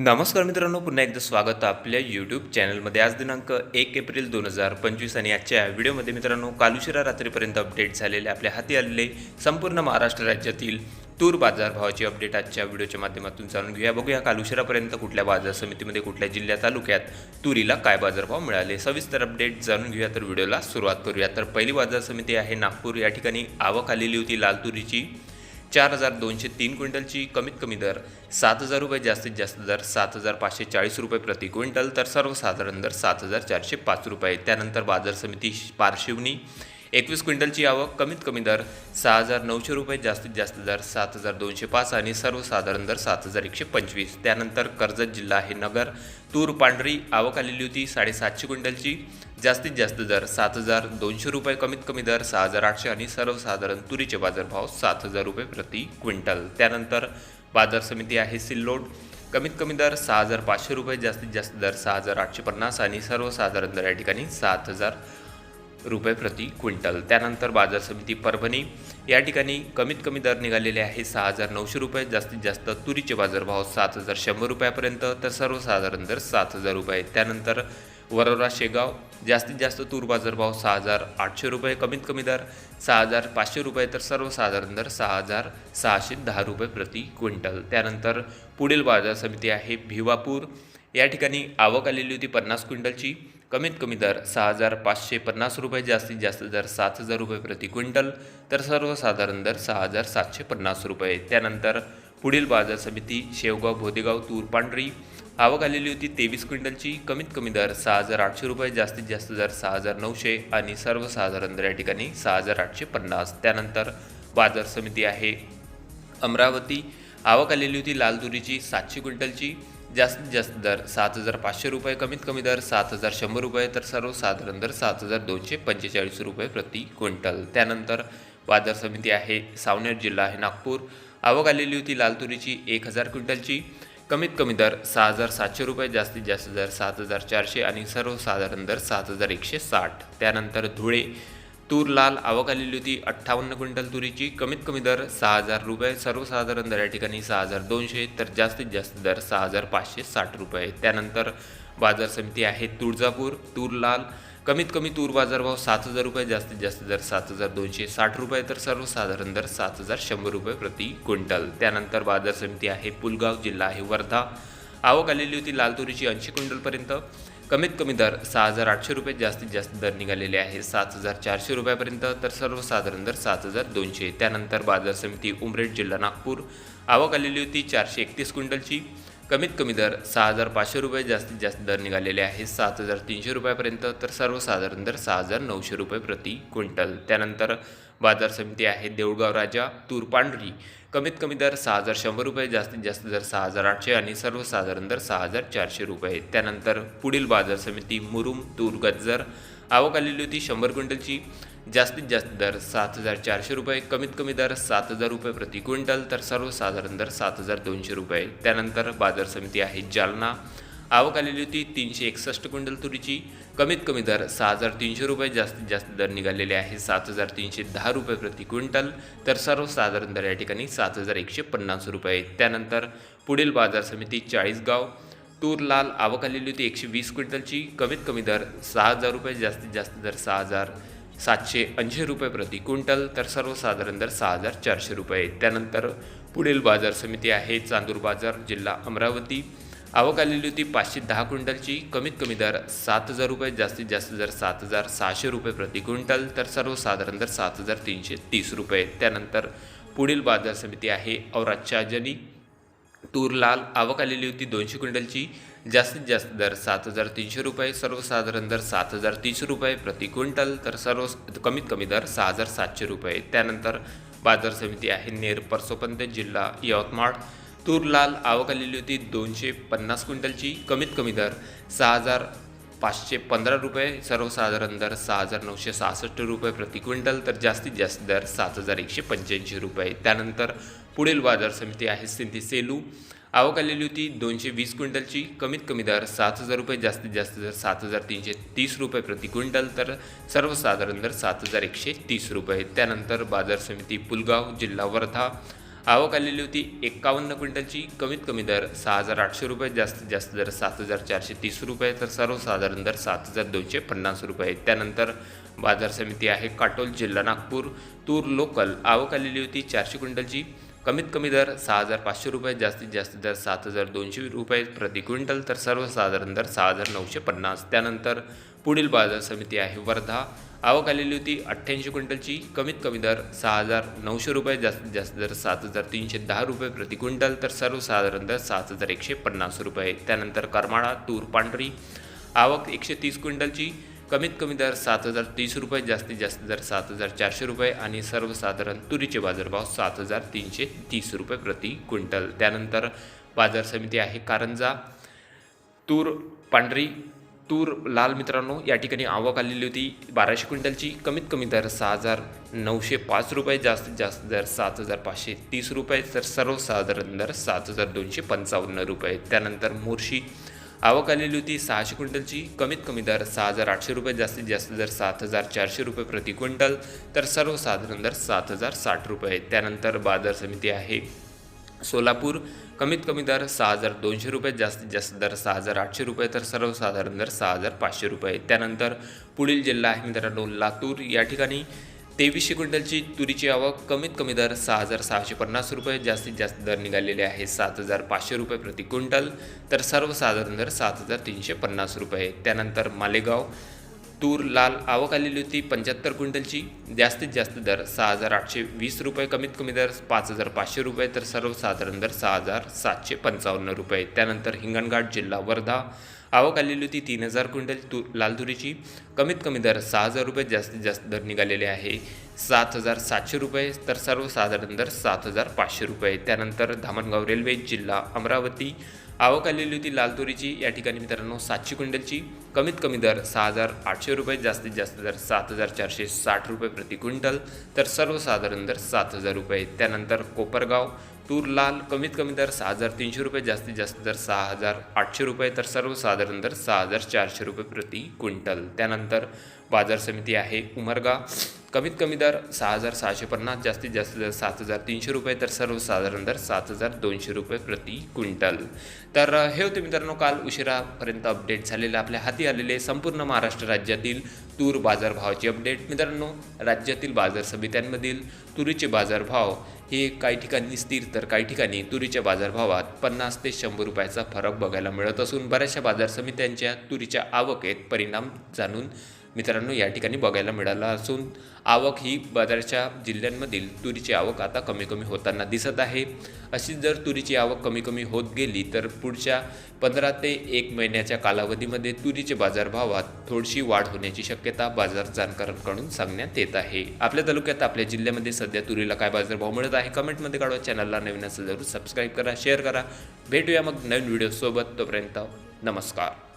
नमस्कार मित्रांनो पुन्हा एकदा स्वागत आपल्या यूट्यूब चॅनलमध्ये आज दिनांक एक एप्रिल दोन हजार पंचवीस आणि आजच्या व्हिडिओमध्ये मित्रांनो काल उशिरा रात्रीपर्यंत अपडेट झालेले आपल्या हाती आलेले संपूर्ण महाराष्ट्र राज्यातील तूर बाजार भावाची अपडेट आजच्या व्हिडिओच्या माध्यमातून जाणून घेऊया. बघूया काल उशिरापर्यंत कुठल्या बाजार समितीमध्ये कुठल्या जिल्ह्या तालुक्यात तुरीला काय बाजारभाव मिळाले. सविस्तर अपडेट जाणून घेऊया तर व्हिडिओला सुरुवात करूया. तर पहिली बाजार समिती आहे नागपूर. या ठिकाणी आवक आलेली होती लाल तुरीची. चार हजार दोनशे तीन क्विंटलची कमीत कमी दर सात हजार रुपये जास्तीत जास्त दर सात हजार पाचशे चाळीस रुपये प्रति क्विंटल तर सर्वसाधारण दर सात हजार चारशे पाच रुपये. त्यानंतर बाजार समिती पारशिवनी एकवीस क्विंटलची आवक कमीत कमी दर सहा हजार नऊशे रुपये जास्तीत जास्त दर सात हजार दोनशे पाच आणि सर्वसाधारण दर सात हजार एकशे पंचवीस. त्यानंतर कर्जत जिल्हा आहे नगर तूर पांढरी आवक आलेली होती साडेसातशे क्विंटलची. जास्तीत जास्त दर सात हजार दोनशे रुपये कमीत कमी दर सहा हजार आठशे आणि सर्वसाधारण तुरीचे बाजारभाव सात हजार रुपये प्रति क्विंटल. त्यानंतर बाजार समिती आहे सिल्लोड कमीत कमी दर सहा हजार पाचशे रुपये जास्तीत जास्त दर सहा हजार आठशे पन्नास आणि सर्वसाधारण दर या ठिकाणी सात हजार रुपये प्रति क्विंटल. त्यानंतर बाजार समिती परभणी या ठिकाणी कमीत कमी दर निघालेले आहे सहा हजार नऊशे रुपये. जास्तीत जास्त तुरीचे बाजारभाव सात हजार शंभर रुपयापर्यंत तर सर्वसाधारण दर सात हजार रुपये. त्यानंतर वरोरा शेगाव जास्तीत जास्त तूर बाजारभाव सहा हजार आठशे रुपये कमीत कमी दर सहा हजार पाचशे रुपये तर सर्वसाधारण दर सहा हजार सहाशे दहा रुपये प्रति क्विंटल. त्यानंतर पुढील बाजार समिती आहे भिवापूर. या ठिकाणी आवक आलेली होती पन्नास क्विंटलची. कमीत कमी दर सहा हजार पाचशे पन्नास रुपये जास्तीत जास्त दर सात हजार रुपये प्रति क्विंटल तर सर्वसाधारण दर सहा हजार सातशे पन्नास रुपये. त्यानंतर पुढील बाजार समिती शेवगाव भोदेगाव तूर पांढरी. आवक आलेली होती तेवीस क्विंटलची. कमीत कमी दर सहा हजार आठशे रुपये जास्तीत जास्त दर सहा हजार नऊशे आणि सर्वसाधारण दर या ठिकाणी सहा हजार आठशे पन्नास. त्यानंतर बाजार समिती आहे अमरावती. आवक आलेली होती लाल तुरीची सातशे क्विंटलची. जास्तीत जास्त दर सात हजार पाचशे रुपये कमीत कमी दर सात हजार शंभर रुपये तर सर्वसाधारण दर सात हजार दोनशे पंचेचाळीस रुपये प्रति क्विंटल. त्यानंतर बाजार समिती आहे सावनेर जिल्हा आहे नागपूर. आवक आलेली होती लाल तुरीची एक हजार क्विंटलची. कमीत कमी दर सहा हजार सातशे रुपये जास्तीत जास्त दर सात हजार चारशे आणि सर्वसाधारण दर सात हजार एकशे साठ. त्यानंतर धुळे तूर लाल आवक आलेली होती. अठ्ठावन्न क्विंटल तुरीची. कमीत कमी दर सहा हजार रुपये. सर्वसाधारण दर या ठिकाणी सहा हजार दोनशे. तर जास्तीत जास्त दर सहा हजार पाचशे साठ रुपये. त्यानंतर बाजार समिती आहे तुळजापूर. तूर लाल कमीत कमी तूर बाजारभाव सात हजार रुपये. जास्तीत जास्त दर सात हजार दोनशे साठ रुपये. तर सर्वसाधारण दर सात हजार शंभर रुपये प्रति क्विंटल. त्यानंतर बाजार समिती आहे पुलगाव जिल्हा आहे वर्धा. आवक आलेली होती लाल तुरीची ऐंशी क्विंटलपर्यंत. कमीत कमी दर सहा हजार आठशे रुपये जास्तीत जास्त दर निघालेले आहे. सात हजार चारशे रुपयापर्यंत तर सर्वसाधारण दर सात हजार दोनशे. त्यानंतर बाजार समिती उमरेड जिल्हा नागपूर. आवक आलेली होती चारशे एकतीस क्विंटलची. कमीत कमी दर सहा हजार पाचशे रुपये जास्तीत जास्त दर निघालेले आहे. सात हजार तीनशे रुपयापर्यंत तर सर्वसाधारण दर सहा हजार नऊशे रुपये प्रति क्विंटल. त्यानंतर बाजार समिती आहे देऊळगाव राजा तूर पांढरी. कमीत कमी दर सहा हजार शंभर रुपये जास्तीत जास्त दर सहा हजार आठशे आणि सर्वसाधारण दर सहा हजार चारशे रुपये. त्यानंतर पुढील बाजार समिती मुरुम तूर गज्जर आवक आलेली होती शंभर क्विंटलची. जास्तीत जास्त दर सात हजार चारशे रुपये कमीत कमी दर सात हजार रुपये प्रति क्विंटल तर सर्वसाधारण दर सात हजार दोनशे रुपये. त्यानंतर बाजार समिती आहे जालना. आवक आलेली होती तीनशे एकसष्ट क्विंटल तुरीची. कमीत कमी दर सहा हजार तीनशे रुपये जास्तीत जास्त दर निघालेले आहे सात हजार तीनशे दहा रुपये प्रति क्विंटल. तर सर्वसाधारण दर या ठिकाणी सात हजार एकशे पन्नास रुपये. त्यानंतर पुढील बाजार समिती चाळीसगाव. तूर लाल आवक आलेली होती एकशे वीस क्विंटलची. कमीत कमी दर सहा हजार रुपये जास्तीत जास्त दर सहा हजार सातशे ऐंशी रुपये प्रति क्विंटल. तर सर्वसाधारण दर सहा हजार चारशे रुपये. त्यानंतर पुढील बाजार समिती आहे चांदूर बाजार जिल्हा अमरावती. आवक आलेली होती पाचशे दहा क्विंटलची. कमीत कमी दर सात हजार रुपये जास्तीत जास्त दर सात हजार सहाशे रुपये प्रति क्विंटल तर सर्वसाधारण दर सात हजार तीनशे तीस रुपये. त्यानंतर पुढील बाजार समिती आहे औराच्या जनी तूर लाल आवक आलेली होती दोनशे क्विंटलची. जास्तीत जास्त दर सात हजार तीनशे रुपये सर्वसाधारण दर सात हजार तीस रुपये प्रति क्विंटल तर सर्व कमीत कमी दर सहा हजार सातशे रुपये. त्यानंतर बाजार समिती आहे नेर परसोपंत जिल्हा यवतमाळ. तूर लाल आवक आलेली होती दोनशे पन्नास क्विंटलची. कमीत कमी दर सहा हजार पाचशे पंधरा रुपये सर्वसाधारण दर सहा हजार नऊशे सहासष्ट रुपये प्रति क्विंटल तर जास्तीत जास्त दर सात हजार एकशे पंच्याऐंशी रुपये. त्यानंतर पुढील बाजार समिती आहे सिंधी सेलू. आवक आलेली होती दोनशे वीस क्विंटलची. कमीत कमी दर सात हजार रुपये जास्तीत जास्त दर सात हजार तीनशे तीस रुपये प्रति क्विंटल तर सर्वसाधारण दर सात हजार एकशे तीस रुपये. त्यानंतर बाजार समिती पुलगाव जिल्हा वर्धा आवक आलेली होती. एकावन्न क्विंटलची कमीत कमी दर सहा हजार आठशे रुपये जास्तीत जास्त दर सात हजार चारशे तीस रुपये तर सर्वसाधारण दर सात हजार दोनशे पन्नास रुपये. त्यानंतर बाजार समिती आहे काटोल जिल्हा नागपूर तूर लोकल. आवक आलेली होती चारशे क्विंटलची. कमीत कमी दर सहा हजार पाचशे रुपये जास्तीत जास्त दर सात हजार दोनशे रुपये प्रति क्विंटल तर सर्वसाधारण दर सहा हजार नऊशे पन्नास. त्यानंतर पुढील बाजार समिती आहे वर्धा. आवक आलेली होती अठ्ठ्याऐंशी क्विंटलची. कमीत कमी दर सहा हजार नऊशे रुपये जास्तीत जास्त दर सात हजार तीनशे दहा रुपये प्रति क्विंटल तर सर्वसाधारण दर सात हजार एकशे पन्नास रुपये. त्यानंतर करमाळा तूर पांढरी. आवक एकशे तीस क्विंटलची. कमीत कमी दर सात हजार तीस रुपये जास्तीत जास्त दर सात हजार चारशे रुपये आणि सर्वसाधारण तुरीचे बाजारभाव सात हजार तीनशे तीस रुपये प्रति क्विंटल. त्यानंतर बाजार समिती आहे कारंजा. तूर पांढरी. तूर लाल मित्रांनो या ठिकाणी आवक आलेली होती. बाराशे क्विंटलची कमीत कमी दर सहा हजार नऊशे पाच रुपये जास्तीत जास्त दर सात हजार पाचशे तीस रुपये तर सर्वसाधारण दर सात हजार दोनशे पंचावन्न रुपये. त्यानंतर मोर्शी आवक आलेली होती सहाशे क्विंटलची कमीत कमी दर सहा हजार आठशे रुपये जास्तीत जास्त दर सात हजार चारशे रुपये प्रति क्विंटल तर सर्वसाधारण दर सात हजार साठ रुपये. त्यानंतर बाजार समिती आहे सोलापूर कमीत कमी दर सहा हजार दोनशे रुपये जास्तीत जास्त दर सहा हजार आठशे रुपये तर सर्वसाधारण दर सहा हजार पाचशे रुपये. त्यानंतर पुढील जिल्हा आहे मित्रांनो लातूर. या ठिकाणी तेवीसशे क्विंटलची तुरीची आवक कमीत कमी दर सहा हजार सहाशे पन्नास रुपये जास्तीत जास्त दर निघालेले आहे सात हजार पाचशे रुपये प्रति क्विंटल तर सर्वसाधारण दर सात हजार तीनशे पन्नास रुपये. त्यानंतर मालेगाव तूर लाल आवक आलेली होती पंच्याहत्तर क्विंटलची. जास्तीत जास्त दर सहा हजार आठशे वीस रुपये कमीत कमी दर पाच हजार पाचशे रुपये तर सर्वसाधारण दर सहा हजार सातशे पंचावन्न रुपये. त्यानंतर हिंगणघाट जिल्हा वर्धा आवक आलेली होती तीन हजार क्विंटल तू लाल तुरीची. कमीत कमी दर सहा हजार रुपये जास्तीत जास्त दर निघालेले आहे सात हजार सातशे रुपये तर सर्वसाधारण दर सात हजार पाचशे रुपये. त्यानंतर धामणगाव रेल्वे जिल्हा अमरावती आवक आलेली होती लाल तुरीची. या ठिकाणी मित्रांनो सातशे क्विंटलची. कमीत कमी दर सहा हजार आठशे रुपये जास्तीत जास्त दर सात हजार चारशे साठ रुपये प्रति क्विंटल. तर सर्वसाधारण दर सात हजार रुपये. त्यानंतर कोपरगाव तूर लाल कमीत कमी दर सहा हजार तीनशे रुपये जास्तीत जास्त दर सहा हजार आठशे रुपये तर सर्वसाधारण दर सहा हजार चारशे रुपये प्रति क्विंटल. त्यानंतर बाजार समिती आहे उमरगा. कमीत कमी दर सहा हजार सहाशे पन्नास जास्तीत जास्त दर सात हजार तीनशे रुपये तर सर्वसाधारण दर सात हजार दोनशे रुपये प्रति क्विंटल. तर हे होते मित्रांनो काल उशिरापर्यंत अपडेट झालेले आपल्या हाती आलेले संपूर्ण महाराष्ट्र राज्यातील तूर बाजारभावाची अपडेट. मित्रांनो राज्यातील बाजार समित्यांमधील तुरीचे बाजारभाव हे काही ठिकाणी स्थिर तर काही ठिकाणी तुरीच्या बाजारभावात पन्नास ते शंभर रुपयाचा फरक बघायला मिळत असून बऱ्याचशा बाजार समित्यांच्या तुरीच्या आवकेत परिणाम जाणून मित्रांनो या ठिकाणी बघायला मिळाला असून आवक ही बाजारच्या जिल्ह्यांमधील तुरीची आवक आता कमी कमी होताना दिसत आहे. अशी जर तुरीची आवक कमी कमी होत गेली तर पुढच्या पंधरा ते एक महिन्याच्या कालावधीमध्ये तुरीचे बाजारभावात थोडीशी वाढ होण्याची शक्यता बाजार जाणकारांकडून सांगण्यात येत आहे. आपल्या तालुक्यात आपल्या जिल्ह्यामध्ये सध्या तुरीला काय बाजारभाव मिळत आहे कमेंटमध्ये काढवा चॅनलला नवीन असेल जरूर सबस्क्राईब करा शेअर करा. भेटूया मग नवीन व्हिडिओसोबत. तोपर्यंत नमस्कार.